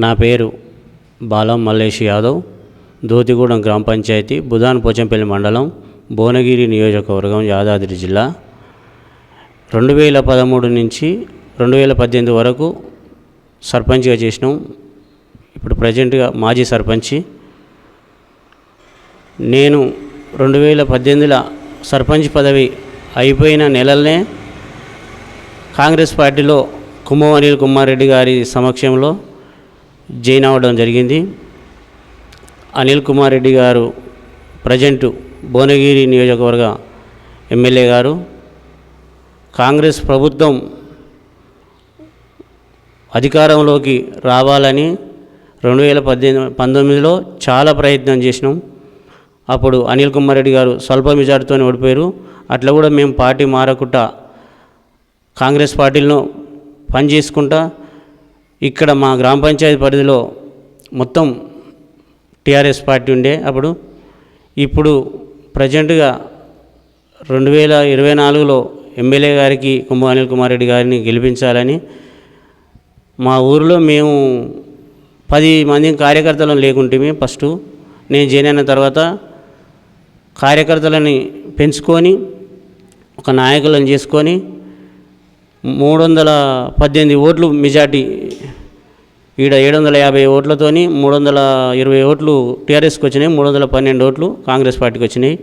నా పేరు బాలం మల్లేష్ యాదవ్ దోతిగూడెం గ్రామ పంచాయతీ బుధాన్ పోచంపల్లి మండలం భువనగిరి నియోజకవర్గం యాదాద్రి జిల్లా. రెండు వేల పదమూడు నుంచి రెండు వేల పద్దెనిమిది వరకు సర్పంచ్గా చేసినాం. ఇప్పుడు ప్రజెంట్గా మాజీ సర్పంచి. నేను రెండు వేల పద్దెనిమిదిలో సర్పంచ్ పదవి అయిపోయిన నెలలనే కాంగ్రెస్ పార్టీలో కుమ్మం అనిల్ కుమార్ రెడ్డి గారి సమక్షంలో జైన్ అవ్వడం జరిగింది. అనిల్ కుమార్ రెడ్డి గారు ప్రజెంటు భువనగిరి నియోజకవర్గ ఎమ్మెల్యే గారు. కాంగ్రెస్ ప్రభుత్వం అధికారంలోకి రావాలని రెండు వేల పద్దెనిమిది పంతొమ్మిదిలో చాలా ప్రయత్నం చేసినాం. అప్పుడు అనిల్ కుమార్ రెడ్డి గారు స్వల్ప మెజార్టీతోనే ఓడిపోయారు. అట్లా కూడా మేము పార్టీ మారకుండా కాంగ్రెస్ పార్టీలను పనిచేసుకుంటా ఇక్కడ మా గ్రామ పంచాయతీ పరిధిలో మొత్తం టీఆర్ఎస్ పార్టీ ఉండే. అప్పుడు ఇప్పుడు ప్రజెంట్గా రెండు వేల ఇరవై నాలుగులో ఎమ్మెల్యే గారికి కుంభ అనిల్ కుమార్ రెడ్డి గారిని గెలిపించాలని మా ఊరిలో మేము పది మంది కార్యకర్తలను లేకుంటే ఫస్ట్ నేను జాయిన్ అయిన తర్వాత కార్యకర్తలని పెంచుకొని ఒక నాయకులను చేసుకొని మూడు వందల పద్దెనిమిది ఓట్లు మెజార్టీ ఈడ ఏడు వందల యాభై ఓట్లతోని మూడు వందల ఇరవై ఓట్లు టీఆర్ఎస్కి వచ్చినాయి మూడు వందల పన్నెండు ఓట్లు కాంగ్రెస్ పార్టీకి వచ్చినాయి.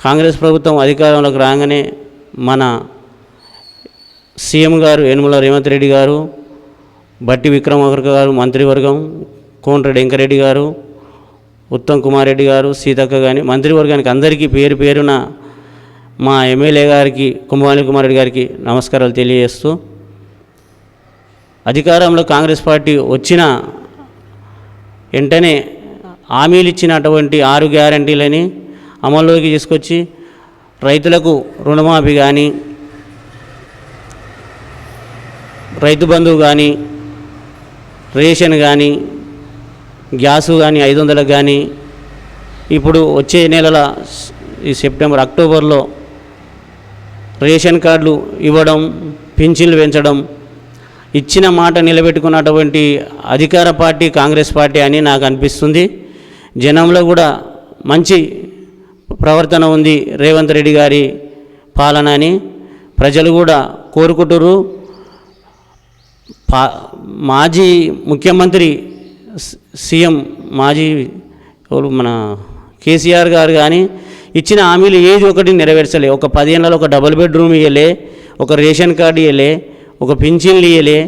కాంగ్రెస్ ప్రభుత్వం అధికారంలోకి రాగానే మన సీఎం గారు యనుమల రేవంత్ రెడ్డి గారు బట్టి విక్రమార్క గారు మంత్రివర్గం కోనరెడ్డి వెంకరెడ్డి గారు ఉత్తమ్ కుమార్ రెడ్డి గారు సీతక్క కానీ మంత్రివర్గానికి అందరికీ పేరు పేరున మా ఎమ్మెల్యే గారికి కుంభవాణి కుమార్ రెడ్డి గారికి నమస్కారాలు తెలియజేస్తూ అధికారంలో కాంగ్రెస్ పార్టీ వచ్చిన వెంటనే హామీలు ఇచ్చినటువంటి ఆరు గ్యారంటీలని అమల్లోకి తీసుకొచ్చి రైతులకు రుణమాఫీ కానీ రైతు బంధువు కానీ రేషన్ కానీ గ్యాసు కానీ ఐదు వందలకు కానీ ఇప్పుడు వచ్చే నెలల ఈ సెప్టెంబర్ అక్టోబర్లో రేషన్ కార్డులు ఇవ్వడం పింఛన్లు పెంచడం ఇచ్చిన మాట నిలబెట్టుకున్నటువంటి అధికార పార్టీ కాంగ్రెస్ పార్టీ అని నాకు అనిపిస్తుంది. జనంలో కూడా మంచి ప్రవర్తన ఉంది రేవంత్ రెడ్డి గారి పాలన అని. ప్రజలు కూడా కోరుకుంటున్నారు పా మాజీ ముఖ్యమంత్రి సీఎం మాజీ మన కేసీఆర్ గారు కానీ ఇచ్చిన హామీలు ఏది ఒకటి నెరవేర్చలే. ఒక పదిహేనులలో ఒక డబుల్ బెడ్రూమ్ ఇవ్వలే ఒక రేషన్ కార్డు ఇవ్వలే ఒక పింఛన్లు ఇయ్యలే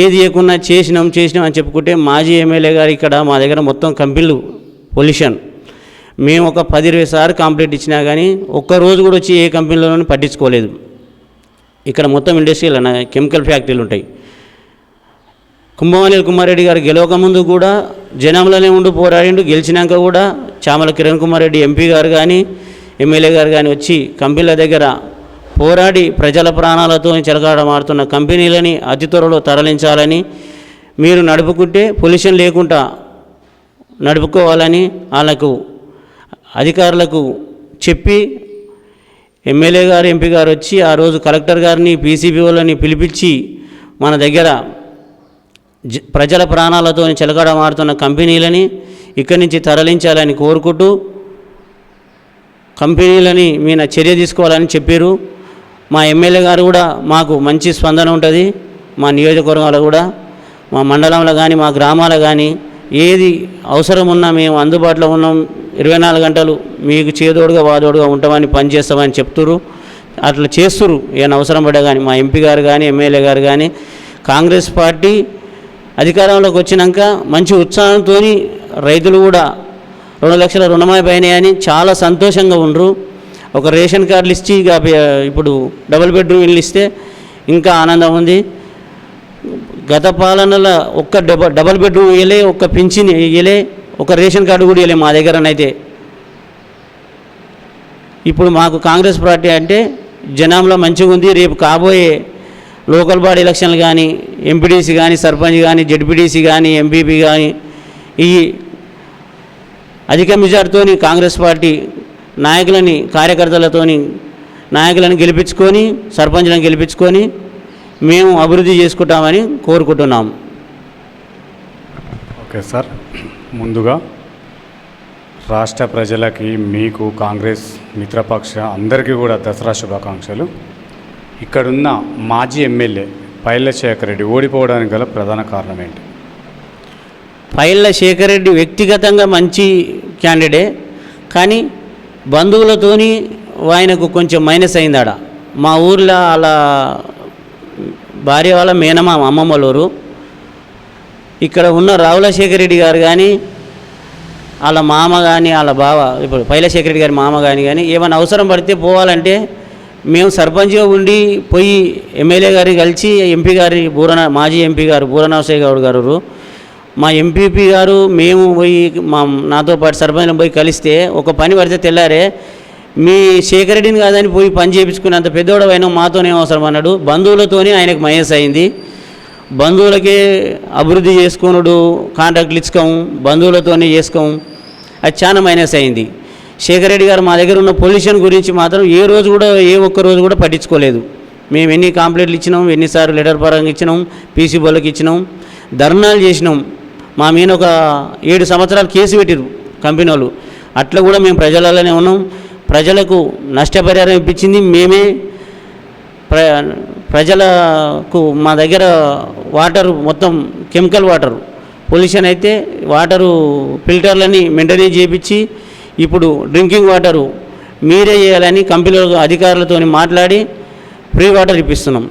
ఏది ఇవ్వకుండా చేసినాం చేసినాం అని చెప్పుకుంటే మాజీ ఎమ్మెల్యే గారు ఇక్కడ మా దగ్గర మొత్తం కంపెనీలు పొల్యూషన్. మేము ఒక పది ఇరవై సార్లు కంప్లీట్ ఇచ్చినా కానీ ఒక్క రోజు కూడా వచ్చి ఏ కంపెనీలోనూ పట్టించుకోలేదు. ఇక్కడ మొత్తం ఇండస్ట్రీలు అన్న కెమికల్ ఫ్యాక్టరీలు ఉంటాయి. కుంభవాణి కుమారెడ్డి గారు గెలవక ముందు కూడా జనంలోనే ఉండి పోరాడిండు. గెలిచినాక కూడా చామల కిరణ్ కుమార్ రెడ్డి ఎంపీ గారు కానీ ఎమ్మెల్యే గారు కానీ వచ్చి కంపెనీల దగ్గర పోరాడి ప్రజల ప్రాణాలతో చెలగాడమాడుతున్న కంపెనీలని అతి త్వరలో తరలించాలని మీరు నడుపుకుంటే పొల్యూషన్ లేకుండా నడుపుకోవాలని వాళ్ళకు అధికారులకు చెప్పి ఎమ్మెల్యే గారు ఎంపీ గారు వచ్చి ఆ రోజు కలెక్టర్ గారిని పీసీబీ వాళ్ళని పిలిపించి మన దగ్గర జ- ప్రజల ప్రాణాలతో చెలకడమాడుతున్న కంపెనీలని ఇక్కడి నుంచి తరలించాలని కోరుకుంటూ కంపెనీలని మీద చర్య తీసుకోవాలని చెప్పారు. మా ఎమ్మెల్యే గారు కూడా మాకు మంచి స్పందన ఉంటుంది. మా నియోజకవర్గాలు కూడా మా మండలంలో కానీ మా గ్రామాలు కానీ ఏది అవసరం ఉన్నా మేము అందుబాటులో ఉన్నాం. ఇరవై నాలుగు గంటలు మీకు చేదోడుగా వాదోడుగా ఉంటామని పనిచేస్తామని చెప్తురు అట్లా చేస్తురు ఏమైనా అవసరం పడ్డా కానీ మా ఎంపీ గారు కానీ ఎమ్మెల్యే గారు కానీ కాంగ్రెస్ పార్టీ అధికారంలోకి వచ్చినాక మంచి ఉత్సాహంతో రైతులు కూడా రెండు లక్షల రుణమైపోయినాయని చాలా సంతోషంగా ఉండరు. ఒక రేషన్ కార్డులు ఇచ్చి ఇక ఇప్పుడు డబుల్ బెడ్రూమ్ ఇల్లు ఇస్తే ఇంకా ఆనందం ఉంది. గత పాలనలో ఒక్క డబ డబల్ బెడ్రూమ్ ఇయ్యలే ఒక్క పింఛన్ ఇయ్యలే ఒక రేషన్ కార్డు కూడా ఇవ్వలే మా దగ్గరనైతే ఇప్పుడు మాకు కాంగ్రెస్ పార్టీ అంటే జనంలో మంచిగా ఉంది రేపు కాబోయే లోకల్ బాడీ ఎలక్షన్లు కానీ ఎంపీడీసీ కానీ సర్పంచ్ కానీ జడ్పీడీసీ కానీ ఎంపీపీ కానీ ఈ అధిక మెజార్టీతో కాంగ్రెస్ పార్టీ నాయకులని కార్యకర్తలతోని నాయకులను గెలిపించుకొని సర్పంచ్లను గెలిపించుకొని మేము అభివృద్ధి చేసుకుంటామని కోరుకుంటున్నాం. Okay sir. ముందుగా రాష్ట్ర ప్రజలకి మీకు కాంగ్రెస్ మిత్రపక్ష అందరికీ కూడా దసరా శుభాకాంక్షలు. ఇక్కడున్న మాజీ ఎమ్మెల్యే పైల శేఖర్ రెడ్డి ఓడిపోవడానికి గల ప్రధాన కారణం ఏంటి? పైళ్ళ శేఖర్ రెడ్డి వ్యక్తిగతంగా మంచి క్యాండిడే కానీ బంధువులతోని ఆయనకు కొంచెం మైనస్ అయింది ఆడ మా ఊర్లో అలా భార్య వాళ్ళ మేనమా అమ్మమ్మలూరు. ఇక్కడ ఉన్న రావులశేఖర్ రెడ్డి గారు కానీ వాళ్ళ మామ కానీ వాళ్ళ బావ ఇప్పుడు పైలశేఖర్ రెడ్డి గారి మామ కానీ కానీ ఏమైనా అవసరం పడితే పోవాలంటే మేము సర్పంచ్గా ఉండి పోయి ఎమ్మెల్యే గారిని కలిసి ఎంపీ గారి బూరన మాజీ ఎంపీ గారు బూరనరసయ్య గౌడ్ గారు మా ఎంపీపీ గారు మేము పోయి మా నాతో పాటు సర్పంచ్లో పోయి కలిస్తే ఒక పని పడితే తెల్లారే మీ శేఖర్ రెడ్డిని కాదని పోయి పని చేయించుకున్నంత పెద్దోడు అయినా మాతోనే అవసరం అన్నాడు. బంధువులతోనే ఆయనకు మహేస్ అయింది. బంధువులకే అభివృద్ధి చేసుకున్నాడు కాంట్రాక్ట్లు ఇచ్చుకోం బంధువులతోనే చేసుకోం అది చాలా మైనస్ అయింది. శేఖర్ రెడ్డి గారు మా దగ్గర ఉన్న పొల్యూషన్ గురించి మాత్రం ఏ రోజు కూడా ఏ ఒక్క రోజు కూడా పట్టించుకోలేదు. మేము ఎన్ని కాంప్లైంట్లు ఇచ్చినాం ఎన్నిసార్లు లెటర్ పరంగా ఇచ్చినాం పీసీ బోళ్ళకి ఇచ్చినాం ధర్నాలు చేసినాం. మా మీద ఒక ఏడు సంవత్సరాలు కేసు పెట్టిరు కంపెనీ వాళ్ళు. అట్లా కూడా మేము ప్రజలలోనే ఉన్నాం. ప్రజలకు నష్టపరిహారం ఇప్పించింది మేమే. ప్ర ప్రజలకు మా దగ్గర వాటర్ మొత్తం కెమికల్ వాటర్. పొల్యూషన్ అయితే వాటరు ఫిల్టర్లని మెయింటైన్ చేయించి ఇప్పుడు డ్రింకింగ్ వాటరు మీరే చేయాలని కంపెనీల అధికారులతో మాట్లాడి ఫ్రీ వాటర్ ఇప్పిస్తున్నాం.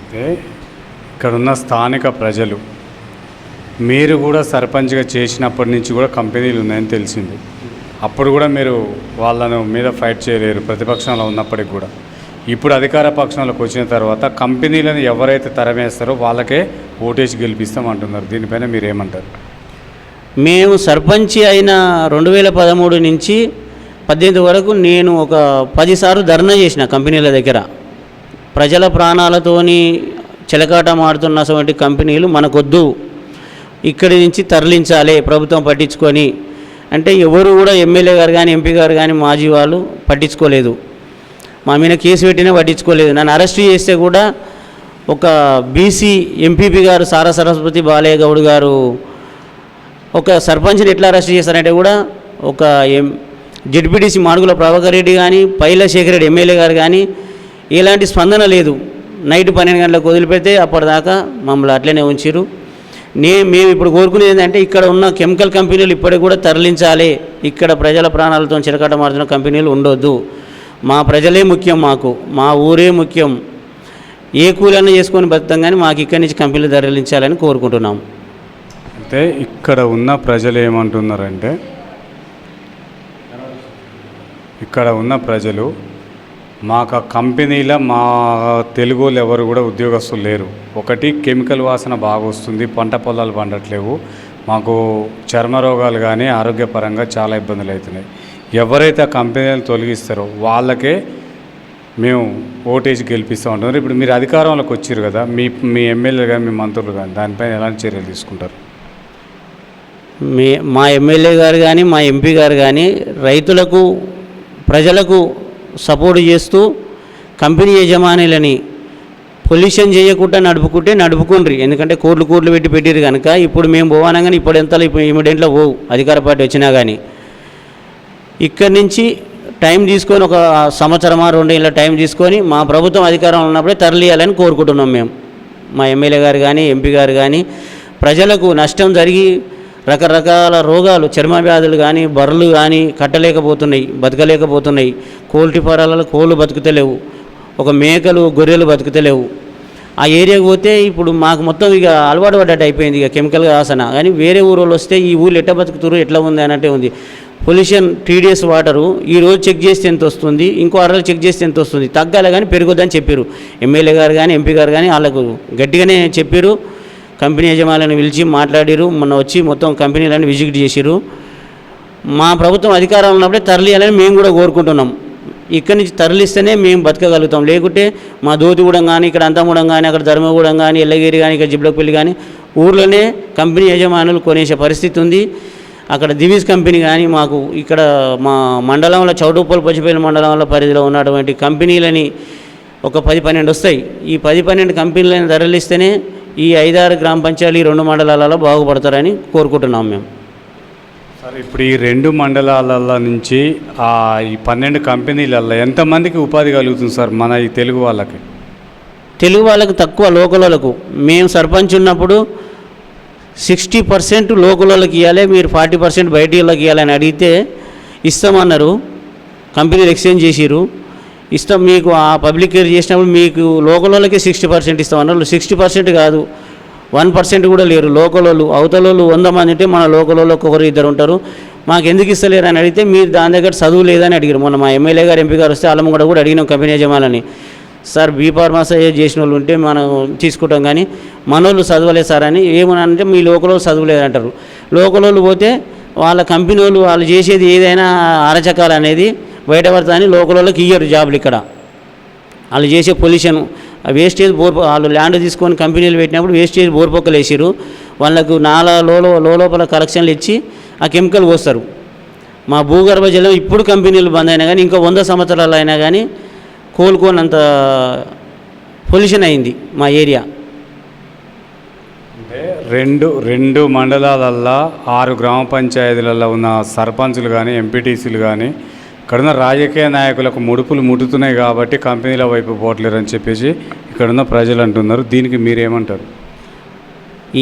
ఓకే ఇక్కడున్న స్థానిక ప్రజలు మీరు కూడా సర్పంచ్గా చేసినప్పటి నుంచి కూడా కంపెనీలు ఉన్నాయని తెలిసింది. అప్పుడు కూడా మీరు వాళ్ళను మీద ఫైట్ చేయలేరు ప్రతిపక్షంలో ఉన్నప్పటికి కూడా. ఇప్పుడు అధికార పక్షంలోకి వచ్చిన తర్వాత కంపెనీలను ఎవరైతే తరమేస్తారో వాళ్ళకే ఓటేసి గెలిపిస్తాం అంటున్నారు దీనిపైన మీరు ఏమంటారు మేము సర్పంచి అయిన రెండు వేల పదమూడు నుంచి పద్దెనిమిది వరకు నేను ఒక పదిసార్లు ధర్నా చేసిన కంపెనీల దగ్గర. ప్రజల ప్రాణాలతోని చిలకాటం మారుతున్నటువంటి కంపెనీలు మనకొద్దు. ఇక్కడి నుంచి తరలించాలి ప్రభుత్వం పట్టించుకొని. అంటే ఎవరు కూడా ఎమ్మెల్యే గారు కానీ ఎంపీ గారు కానీ మాజీ వాళ్ళు పట్టించుకోలేదు. మా మీద కేసు పెట్టినా పట్టించుకోలేదు. నన్ను అరెస్ట్ చేస్తే కూడా ఒక బీసీ ఎంపీపీ గారు సారా సరస్వతి బాలయ్య గౌడ్ గారు ఒక సర్పంచ్ని ఎట్లా అరెస్ట్ చేశారంటే కూడా ఒక ఎం జడ్పీటీసీ మాడుగుల ప్రభాకర్ రెడ్డి కానీ పైల శేఖర్ రెడ్డి ఎమ్మెల్యే గారు కానీ ఎలాంటి స్పందన లేదు. నైట్ పన్నెండు గంటలకు వదిలిపెడితే అప్పటిదాకా మమ్మల్ని అట్లనే ఉంచారు నే మేము ఇప్పుడు కోరుకునేది ఏంటంటే ఇక్కడ ఉన్న కెమికల్ కంపెనీలు ఇప్పటికి కూడా తరలించాలి. ఇక్కడ ప్రజల ప్రాణాలతో చిరకట మారుతున్న కంపెనీలు ఉండొద్దు. మా ప్రజలే ముఖ్యం మాకు. మా ఊరే ముఖ్యం. ఏ కూలన్నా చేసుకొని బతుకుతాం కానీ మాకు ఇక్కడి నుంచి కంపెనీలు తరలించాలని కోరుకుంటున్నాం. అయితే ఇక్కడ ఉన్న ప్రజలు ఏమంటున్నారంటే ఇక్కడ ఉన్న ప్రజలు మాకు ఆ కంపెనీల మా తెలుగు వాళ్ళు ఎవరు కూడా ఉద్యోగస్తులు లేరు. ఒకటి కెమికల్ వాసన బాగా వస్తుంది పంట పొలాలు పండట్లేవు. మాకు చర్మ రోగాలు కానీ ఆరోగ్యపరంగా చాలా ఇబ్బందులు అవుతున్నాయి ఎవరైతే ఆ కంపెనీలను తొలగిస్తారో వాళ్ళకే మేము ఓటేసి గెలిపిస్తూ ఉంటున్నారు. ఇప్పుడు మీరు అధికారంలోకి వచ్చారు కదా మీ మీ ఎమ్మెల్యే కానీ మీ మంత్రులు కానీ దానిపైన ఎలాంటి చర్యలు తీసుకుంటారు? మీ మా ఎమ్మెల్యే గారు కానీ మా ఎంపీ గారు కానీ రైతులకు ప్రజలకు సపోర్ట్ చేస్తూ కంపెనీ యజమానులని పొల్యూషన్ చేయకుండా నడుపుకుంటే నడుపుకుండ్రి. ఎందుకంటే కోట్లు కోట్లు పెట్టి పెట్టిరు కనుక ఇప్పుడు మేము పోవానగానే ఇప్పుడు ఎంత ఇమీడియట్లో పోవు అధికార పార్టీ వచ్చినా కానీ ఇక్కడి నుంచి టైం తీసుకొని ఒక సంవత్సరమా రెండేళ్ళ టైం తీసుకొని మా ప్రభుత్వం అధికారంలో ఉన్నప్పుడే తరలియాలని కోరుకుంటున్నాం మేము. మా ఎమ్మెల్యే గారు కానీ ఎంపీ గారు కానీ ప్రజలకు నష్టం జరిగి రకరకాల రోగాలు చర్మ వ్యాధులు కానీ బర్రెలు కానీ కట్టలేకపోతున్నాయి బతకలేకపోతున్నాయి. కోల్టి ఫారాలలో కోళ్ళు బతుకుతలేవు ఒక మేకలు గొర్రెలు బతుకుతలేవు ఆ ఏరియాకి పోతే ఇప్పుడు మాకు మొత్తం ఇక అలవాటు పడ్డట్టు అయిపోయింది ఇక కెమికల్ ఆసన. కానీ వేరే ఊరు వాళ్ళు వస్తే ఈ ఊళ్ళు ఎట్లా బతుకుతురు ఎట్లా ఉంది అన్నట్టే ఉంది. పొల్యూషన్ టీడీఎస్ వాటరు ఈ రోజు చెక్ చేస్తే ఎంత వస్తుంది ఇంకో అరలు చెక్ చేస్తే ఎంత వస్తుంది. తగ్గాలి కానీ పెరగొద్దని చెప్పారు ఎమ్మెల్యే గారు కానీ ఎంపీ గారు కానీ వాళ్ళకు గట్టిగానే చెప్పారు కంపెనీ యజమానులను పిలిచి మాట్లాడిరు. మొన్న వచ్చి మొత్తం కంపెనీలను విజిట్ చేసిరు. మా ప్రభుత్వం అధికారంలో ఉన్నప్పుడే తరలియాలని మేము కూడా కోరుకుంటున్నాం. ఇక్కడి నుంచి తరలిస్తేనే మేము బతకగలుగుతాం. లేకుంటే మా దోతిగూడెం కానీ ఇక్కడ అంతగూడెం కానీ అక్కడ ధర్మగూడెం కానీ ఎల్లగిరి కానీ ఇక్కడ జిబ్లపల్లి కానీ ఊర్లోనే కంపెనీ యజమానులు కొనేసే పరిస్థితి ఉంది. అక్కడ దివీస్ కంపెనీ కానీ మాకు ఇక్కడ మా మండలంలో చౌటుపల్లి పచ్చిపల్లి మండలంలో పరిధిలో ఉన్నటువంటి కంపెనీలని ఒక పది పన్నెండు వస్తాయి. ఈ పది పన్నెండు కంపెనీలను తరలిస్తేనే ఈ ఐదారు గ్రామ పంచాయతీలు ఈ రెండు మండలాలలో బాగుపడతారని కోరుకుంటున్నాం మేము. సార్ ఇప్పుడు ఈ రెండు మండలాల నుంచి ఆ ఈ పన్నెండు కంపెనీలలో ఎంతమందికి ఉపాధి కలుగుతుంది సార్ మన ఈ తెలుగు వాళ్ళకి? తెలుగు వాళ్ళకు తక్కువ లోకల్ వాళ్ళకు మేము సర్పంచ్ ఉన్నప్పుడు సిక్స్టీ పర్సెంట్ లోకల్ వాళ్ళకి ఇవ్వాలి మీరు ఫార్టీ పర్సెంట్ బయట వాళ్ళకి ఇవ్వాలని అడిగితే ఇస్తామన్నారు. కంపెనీలు ఎక్స్చేంజ్ చేసిరు ఇస్తాం మీకు ఆ పబ్లిక్ కేర్ చేసినప్పుడు మీకు లోకల్ వాళ్ళకి సిక్స్టీ పర్సెంట్ ఇస్తాం అన్నారు సిక్స్టీ పర్సెంట్ కాదు. వన్ పర్సెంట్ కూడా లేరు. లోకల్ వాళ్ళు అవతల వాళ్ళు వంద మంది అంటే మన లోకల్ వాళ్ళు ఒకరు ఇద్దరు ఉంటారు. మాకు ఎందుకు ఇస్తలేరు అని అడిగితే మీరు దాని దగ్గర చదువు లేదని అడిగారు. మొన్న మా ఎమ్మెల్యే గారు ఎంపీ గారు వస్తే వాళ్ళమ్మ కూడా కూడా అడిగినాం కంపెనీ యజమాని సార్ బీ ఫార్మసీ చేసిన వాళ్ళు ఉంటే మనం తీసుకుంటాం కానీ మనోళ్ళు చదవలేదు సార్ అని ఏమనంటే మీ లోకల్ వాళ్ళు చదవలేదు అంటారు. లోకల్ వాళ్ళు పోతే వాళ్ళ కంపెనీ వాళ్ళు వాళ్ళు చేసేది ఏదైనా అరచకాలు అనేది బయటపడతాయని లోకల్ వాళ్ళకి ఇయ్యరు జాబులు ఇక్కడ. వాళ్ళు చేసే పొల్యూషన్ వేస్టేజ్ బోర్ వాళ్ళు ల్యాండ్ తీసుకొని కంపెనీలు పెట్టినప్పుడు వేస్టేజ్ బోర్పొక్కలు వేసారు వాళ్ళకు నాలా లోపల కలెక్షన్లు ఇచ్చి ఆ కెమికల్ పోస్తారు. మా భూగర్భ జలం ఇప్పుడు కంపెనీలు బంద్ అయినా కానీ ఇంకా వంద సంవత్సరాలు అయినా కానీ కోలుకోనంత పొల్యూషన్ అయింది మా ఏరియా. అంటే రెండు రెండు మండలాలల్లో ఆరు గ్రామ పంచాయతీలలో ఉన్న సర్పంచులు కానీ ఎంపీటీసీలు కానీ ఇక్కడున్న రాజకీయ నాయకులకు ముడుపులు ముడుతున్నాయి కాబట్టి కంపెనీల వైపు పోవట్లేరు అని చెప్పేసి ఇక్కడున్న ప్రజలు అంటున్నారు. దీనికి మీరేమంటారు?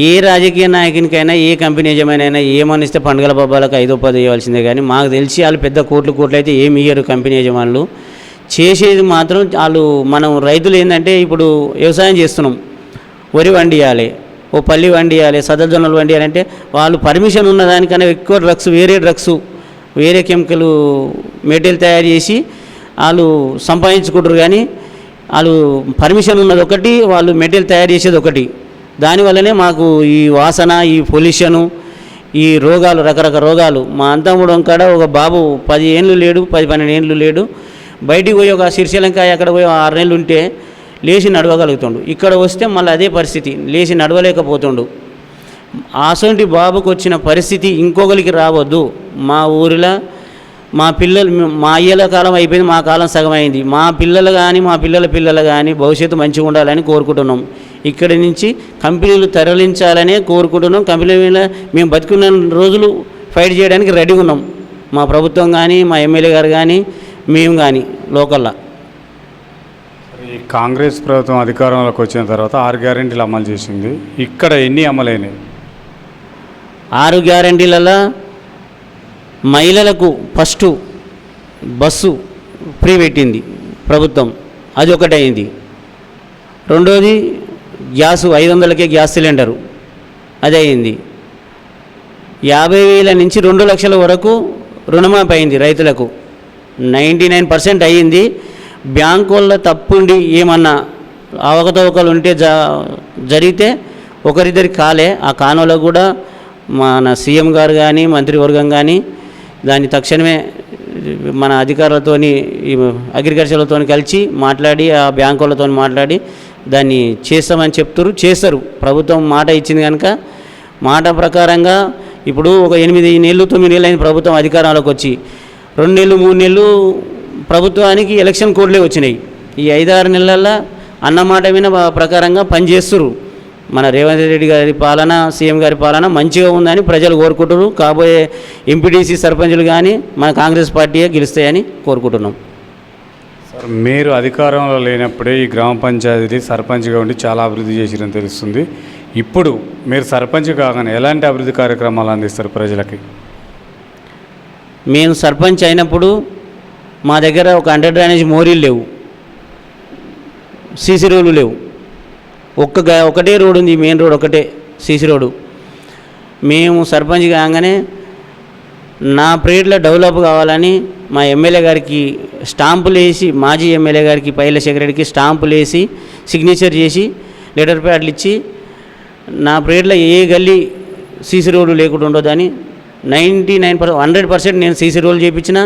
ఏ రాజకీయ నాయకునికైనా ఏ కంపెనీ యజమానైనా ఏమనిస్తే పండుగల పబ్బాలకు ఐదో పది ఇవ్వాల్సిందే కానీ మాకు తెలిసి వాళ్ళు పెద్ద కోట్లు కోట్లు అయితే ఏమి ఇయ్యరు కంపెనీ యజమానులు. చేసేది మాత్రం వాళ్ళు మనం రైతులు ఏంటంటే ఇప్పుడు వ్యవసాయం చేస్తున్నాం. వరి వండియాలి ఓ పల్లి వండియాలి సదజొన్నలు వండియాలంటే వాళ్ళు పర్మిషన్ ఉన్న దానికన్నా ఎక్కువ డ్రగ్స్ వేరే డ్రగ్స్ వేరే కెమికల్ మెటీరియల్ తయారు చేసి వాళ్ళు సంపాదించుకుంటారు కానీ వాళ్ళు పర్మిషన్ ఉన్నది ఒకటి వాళ్ళు మెటీరియల్ తయారు చేసేది ఒకటి. దానివల్లనే మాకు ఈ వాసన ఈ పొల్యూషను ఈ రోగాలు రకరకాల రోగాలు. మా అంతముడు కాడ ఒక బాబు పది ఏళ్ళు లేడు పది పన్నెండు ఏళ్ళు లేడు. బయటికి పోయి ఒక శ్రీశైలంకాయ ఎక్కడ పోయి ఆరు నెలలు ఉంటే లేచి నడవగలుగుతుండు. ఇక్కడ వస్తే మళ్ళీ అదే పరిస్థితి. లేచి నడవలేకపోతుండు. అసంటి బాబుకు వచ్చిన పరిస్థితి ఇంకొకరికి రావద్దు. మా ఊరిలో మా పిల్లలు మా అయ్యల కాలం అయిపోయింది మా కాలం సగం అయింది మా పిల్లలు కానీ మా పిల్లల పిల్లలు కానీ భవిష్యత్తు మంచిగా ఉండాలని కోరుకుంటున్నాం. ఇక్కడి నుంచి కంపెనీలు తరలించాలనే కోరుకుంటున్నాం. కంపెనీల మేము బతుకున్న రోజులు ఫైట్ చేయడానికి రెడీగా ఉన్నాం. మా ప్రభుత్వం కానీ మా ఎమ్మెల్యే గారు కానీ మేము కానీ లోకల్లా. కాంగ్రెస్ ప్రభుత్వం అధికారంలోకి వచ్చిన తర్వాత ఆరు గ్యారెంటీలు అమలు చేసింది. ఇక్కడ ఎన్ని అమలైనవి ఆరు గ్యారంటీలలో మహిళలకు ఫస్ట్ బస్సు ఫ్రీ పెట్టింది ప్రభుత్వం. అది ఒకటైంది రెండోది గ్యాసు ఐదు వందలకే గ్యాస్ సిలిండరు. అది అయింది యాభై వేల నుంచి రెండు లక్షల వరకు రుణమాఫీ అయింది రైతులకు. నైంటీ నైన్ పర్సెంట్ అయ్యింది. బ్యాంకు వల్ల తప్పుండి ఏమన్నా అవకతవకలు ఉంటే జ జరిగితే ఒకరిద్దరికి కాలే. ఆ కానువలో కూడా మన సీఎం గారు కానీ మంత్రివర్గం కానీ దాన్ని తక్షణమే మన అధికారులతోని అగ్రికల్చర్లతో కలిసి మాట్లాడి ఆ బ్యాంకులతో మాట్లాడి దాన్ని చేస్తామని చెప్తారు చేస్తారు. ప్రభుత్వం మాట ఇచ్చింది కనుక మాట ప్రకారంగా ఇప్పుడు ఒక ఎనిమిది నెలలు తొమ్మిది నెలలు అయింది ప్రభుత్వం అధికారంలోకి వచ్చి. రెండు నెలలు మూడు నెలలు ప్రభుత్వానికి ఎలక్షన్ కోడ్లే వచ్చినాయి. ఈ ఐదారు నెలల్లో అన్నమాట మీద ప్రకారంగా పనిచేస్తున్నారు మన రేవంత్ రెడ్డి గారి పాలన సీఎం గారి పాలన మంచిగా ఉందని ప్రజలు కోరుకుంటున్నారు. కాబోయే ఎంపీటీసీ సర్పంచులు కానీ మన కాంగ్రెస్ పార్టీయే గెలుస్తాయని కోరుకుంటున్నాం. సార్ మీరు అధికారంలో లేనప్పుడే ఈ గ్రామ పంచాయతీ సర్పంచ్గా ఉండి చాలా అభివృద్ధి చేసిరని తెలుస్తుంది. ఇప్పుడు మీరు సర్పంచ్ కాగానే ఎలాంటి అభివృద్ధి కార్యక్రమాలు అందిస్తారు ప్రజలకి? మేము సర్పంచ్ అయినప్పుడు మా దగ్గర ఒక అండర్ డ్రైనేజ్ మోరీలు లేవు. సీసీ రోడ్లు లేవు. ఒక్క ఒకటే రోడ్ ఉంది మెయిన్ రోడ్ ఒకటే సీసీ రోడ్డు మేము సర్పంచ్ కాగానే నా పీరియడ్లో డెవలప్ కావాలని మా ఎమ్మెల్యే గారికి స్టాంపులు వేసి మాజీ ఎమ్మెల్యే గారికి పైల సెక్రటరీకి స్టాంపులు వేసి సిగ్నేచర్ చేసి లెటర్ ప్యాడ్లు ఇచ్చి నా పీరియడ్లో ఏ గల్లీ సీసీ రోడ్డు లేకుండా ఉండదని ninety nine percent hundred percent నేను సీసీ రోడ్లు చేయించిన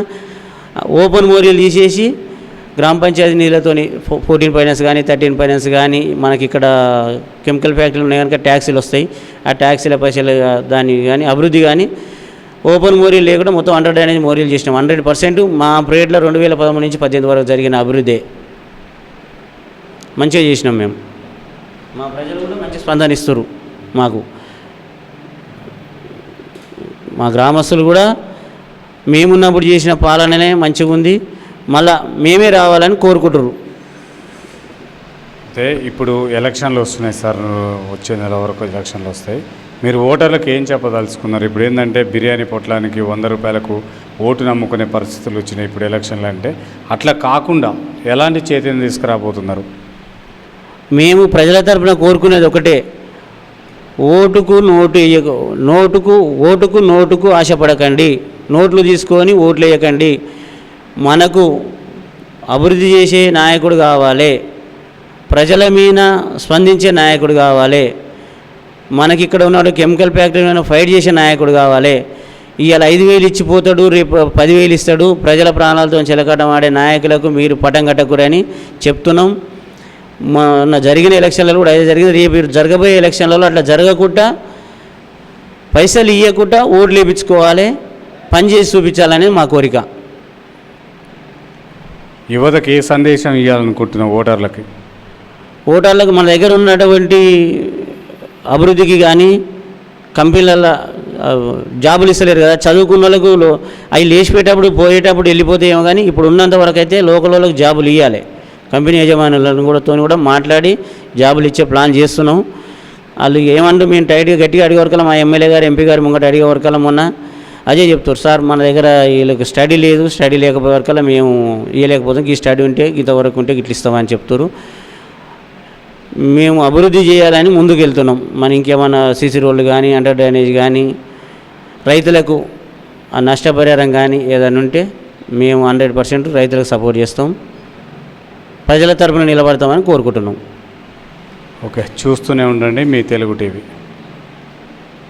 ఓపెన్ మోరియల్ తీసేసి గ్రామ పంచాయతీ నీళ్ళతోని ఫోర్టీన్ ఫైనాన్స్ కానీ థర్టీన్ ఫైనాన్స్ కానీ మనకి ఇక్కడ కెమికల్ ఫ్యాక్టరీలు ఉన్నాయి కనుక ట్యాక్సీలు వస్తాయి. ఆ ట్యాక్సీల పైసలు దాని కానీ అభివృద్ధి కానీ ఓపెన్ మోరీలు లేకుండా మొత్తం హండ్రెడ్ అనేది మోరీలు చేసినాం. హండ్రెడ్ పర్సెంట్ మా పీరియడ్లో రెండు వేల పదమూడు నుంచి పద్దెనిమిది వరకు జరిగిన అభివృద్ధి. మంచిగా చేసినాం మేము. మా ప్రజలు కూడా మంచి స్పందన ఇస్తారు మాకు. మా గ్రామస్తులు కూడా మేమున్నప్పుడు చేసిన పాలననే మంచిగా ఉంది మళ్ళా మేమే రావాలని కోరుకుంటారు అయితే ఇప్పుడు ఎలక్షన్లు వస్తున్నాయి సార్ వచ్చే నెల వరకు ఎలక్షన్లు వస్తాయి. మీరు ఓటర్లకు ఏం చెప్పదలుచుకున్నారు? ఇప్పుడు ఏంటంటే బిర్యానీ పొట్లానికి వంద రూపాయలకు ఓటు నమ్ముకునే పరిస్థితులు వచ్చినాయి ఇప్పుడు ఎలక్షన్లు అంటే. అట్లా కాకుండా ఎలాంటి చైతన్యం తీసుకురాబోతున్నారు? మేము ప్రజల తరపున కోరుకునేది ఒకటే. ఓటుకు నోటు వేయక నోటుకు ఓటుకు నోటుకు ఆశపడకండి. నోట్లు తీసుకొని ఓట్లు వేయకండి మనకు అభివృద్ధి చేసే నాయకుడు కావాలి. ప్రజల మీద స్పందించే నాయకుడు కావాలి. మనకి ఇక్కడ ఉన్నాడు కెమికల్ ఫ్యాక్టరీ మీద ఫైట్ చేసే నాయకుడు కావాలి. ఇవాళ ఐదు వేలు ఇచ్చిపోతాడు రేపు పదివేలు ఇస్తాడు. ప్రజల ప్రాణాలతో చిలకటం ఆడే నాయకులకు మీరు పటం కట్టకూరని చెప్తున్నాం. మొన్న జరిగిన ఎలక్షన్లలో కూడా అదే జరిగింది. రేపు జరగబోయే ఎలక్షన్లలో అట్లా జరగకుండా పైసలు ఇవ్వకుండా ఓట్లు వేయించుకోవాలి పని చేసి చూపించాలనేది మా కోరిక. యువతకి ఏ సందేశం ఇవ్వాలనుకుంటున్నాం ఓటర్లకి? ఓటర్లకు మన దగ్గర ఉన్నటువంటి అభివృద్ధికి కానీ కంపెనీలలో జాబులు ఇస్తలేరు కదా. చదువుకున్న వాళ్ళకు అవి లేచిపోయేటప్పుడు పోయేటప్పుడు వెళ్ళిపోతాయేమో కానీ ఇప్పుడు ఉన్నంత వరకు అయితే లోకల్ వాళ్ళకి జాబులు ఇవ్వాలి కంపెనీ యజమానులను కూడా తోని కూడా మాట్లాడి జాబులు ఇచ్చే ప్లాన్ చేస్తున్నాం. వాళ్ళు ఏమంటూ మేము టైట్గా గట్టిగా అడిగే వరకల్లా మా ఎమ్మెల్యే గారు ఎంపీ గారు ముంగట అడిగే వరకు మొన్న అదే చెప్తారు సార్ మన దగ్గర వీళ్ళకి స్టడీ లేదు స్టడీ లేకపోయేవరకల్లా మేము ఇవ్వలేకపోతాం ఈ స్టడీ ఉంటే ఇంతవరకు ఉంటే ఇట్లా ఇస్తామని చెప్తారు మేము అభివృద్ధి చేయాలని ముందుకు వెళ్తున్నాం మన ఇంకేమైనా సీసీ రోడ్లు కానీ అండర్ డ్రైనేజ్ కానీ రైతులకు ఆ నష్టపరిహారం కానీ ఏదైనా ఉంటే మేము హండ్రెడ్ పర్సెంట్ రైతులకు సపోర్ట్ చేస్తాం. ప్రజల తరపున నిలబడతామని కోరుకుంటున్నాం. ఓకే చూస్తూనే ఉండండి మీ తెలుగు టీవీ.